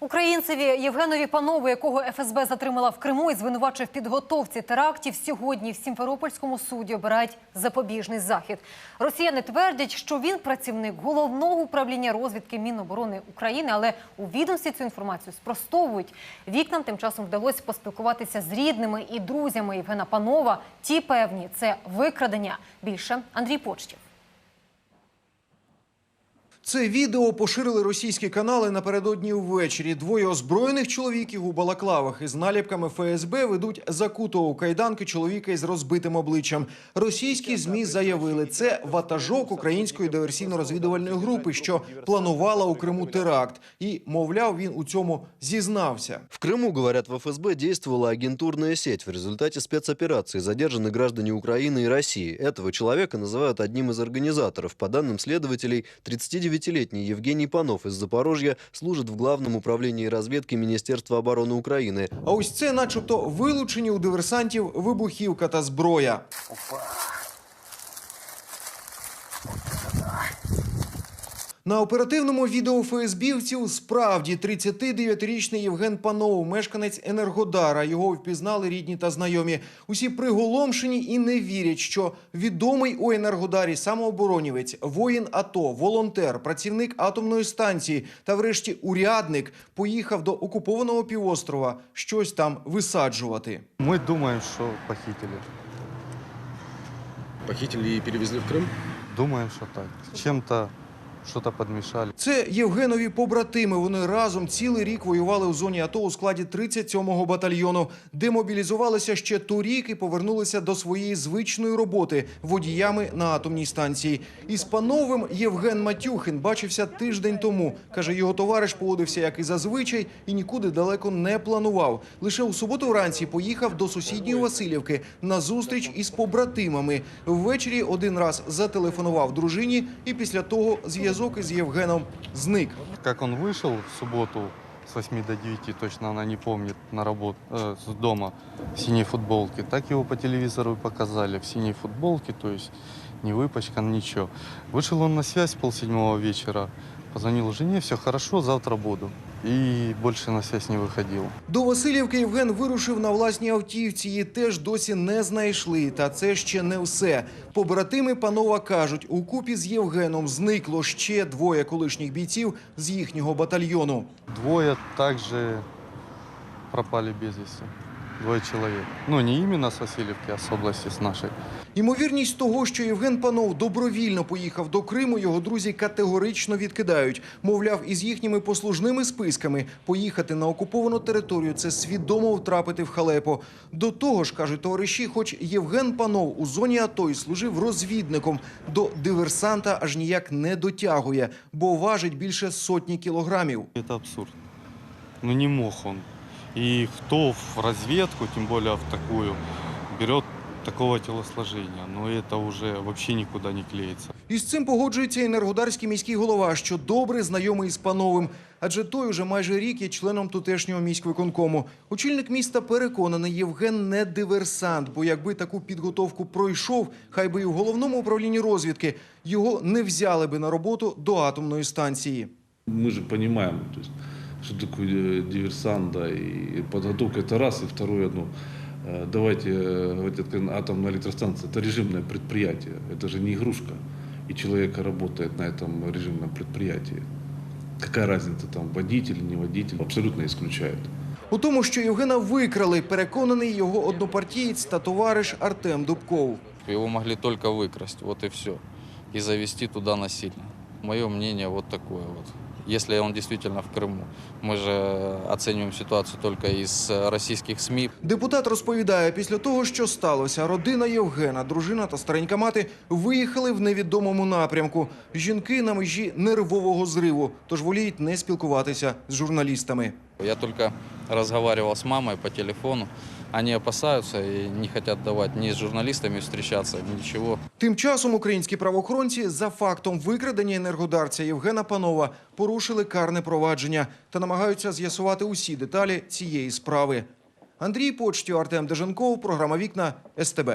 Українцеві Євгенові Панову, якого ФСБ затримала в Криму і звинувачив підготовці терактів, сьогодні в Сімферопольському суді обирають запобіжний захід. Росіяни твердять, що він працівник головного управління розвідки Міноборони України, але у відомстві цю інформацію спростовують. Вікнам тим часом вдалося поспілкуватися з рідними і друзями Євгена Панова. Ті певні це викрадення. Більше Андрій Почтів. Це відео поширили російські канали напередодні ввечері. Двоє озброєних чоловіків у балаклавах із наліпками ФСБ ведуть закутого кайданки чоловіка із розбитим обличчям. Російські змі заявили, це ватажок української диверсійно-розвідувальної групи, що планувала у Криму теракт, і мовляв, він у цьому зізнався. В Криму говорять, в ФСБ діяла агентурна сеть. В результаті спецоперації задержані граждані України і Росії. Этого чоловіка називають одним із організаторів. По даним слідувателей, 39 29-летний Евгений Панов из Запорожья служить в главному управлінні розвідки Міністерства оборони України. А ось це, начебто, вилучені у диверсантів вибухівка та зброя. Опа! На оперативному відео ФСБівців справді 39-річний Євген Панов, мешканець Енергодара. Його впізнали рідні та знайомі. Усі приголомшені і не вірять, що відомий у Енергодарі самооборонівець, воїн АТО, волонтер, працівник атомної станції та, врешті, урядник поїхав до окупованого півострова щось там висаджувати. Мы думаем, что похитили. Похитили и перевезли в Крым? Думаем, что так. Чем-то что-то подмешали. Це Євгенові побратими. Вони разом цілий рік воювали у зоні АТО у складі 37-го батальйону. Демобілізувалися ще торік і повернулися до своєї звичної роботи водіями на атомній станції. Із пановим Євген Матюхин бачився тиждень тому. Каже, його товариш поводився як і зазвичай, і нікуди далеко не планував. Лише у суботу вранці поїхав до сусідньої Васильівки на зустріч із побратимами. Ввечері один раз зателефонував дружині, і після того зв'язок із Євгеном зник. Как он вышел в субботу с 8 до 9, точно она не помнит, на работу, э, с дома в синей футболке, так его по телевизору и показали в синей футболке, то есть не выпачкан, ничего. Вышел он на связь полседьмого вечера, позвонил жене, все хорошо, завтра буду. И больше на связь не выходил. До Васильівки Євген вирушив на власній автівці. Її теж досі не знайшли. Та це ще не все. Побратими панова кажуть, у купі з Євгеном зникло ще двоє колишніх бійців з їхнього батальйону. Двое также пропали без вести. Двое человек. Ну, не именно с Васильевки, а с области, с нашей. Ймовірність того, що Євген Панов добровільно поїхав до Криму, його друзі категорично відкидають. Мовляв, із їхніми послужними списками поїхати на окуповану територію це свідомо втрапити в халепо. До того ж, кажуть товариші, хоч Євген Панов у зоні АТО і служив розвідником, до диверсанта аж ніяк не дотягує, бо важить більше сотні кілограмів. Это абсурд. Ну не мог он. И кто в разведку, тем более в такую, берет такого телосложения? Ну это уже вообще никуда не клеится. Із цим погоджується енергодарський міський голова, що добре знайомий з пановим. Адже той уже майже рік є членом тутешнього міськвиконкому. Очільник міста переконаний, Євген не диверсант, бо якби таку підготовку пройшов, хай би і в головному управлінні розвідки його не взяли би на роботу до атомної станції. Мы же понимаем, то есть, что такое э, диверсант, да, и подготовка это раз, и второе, ну, э, давайте э, говорить откровенно, атомная электростанция это режимное предприятие, это же не игрушка, и человек работает на этом режимном предприятии. Какая разница там, водитель, не водитель, абсолютно исключает. У тому, що Євгена викрали, переконаний його однопартієць та товариш Артем Дубков. Его могли только выкрасть, вот и все. И завести туда насильно. Мое мнение вот такое вот. Если он действительно в Крыму. Мы же оцениваем ситуацию только из э, российских СМИ. Депутат розповідає, після того, що сталося, родина Євгена, дружина та старенька мати виїхали в невідомому напрямку. Жінки на межі нервового зриву, тож воліють не спілкуватися з журналістами. Я только разговаривал с мамой по телефону. Они опасаются и не хотят давать ни з журналістами зустрічатися, нічого. Тим часом українські правоохоронці за фактом викрадення енергодарця Євгена Панова порушили карне провадження та намагаються з'ясувати усі деталі цієї справи. Андрій Почтю, Артем Деженков, програма Вікна СТБ.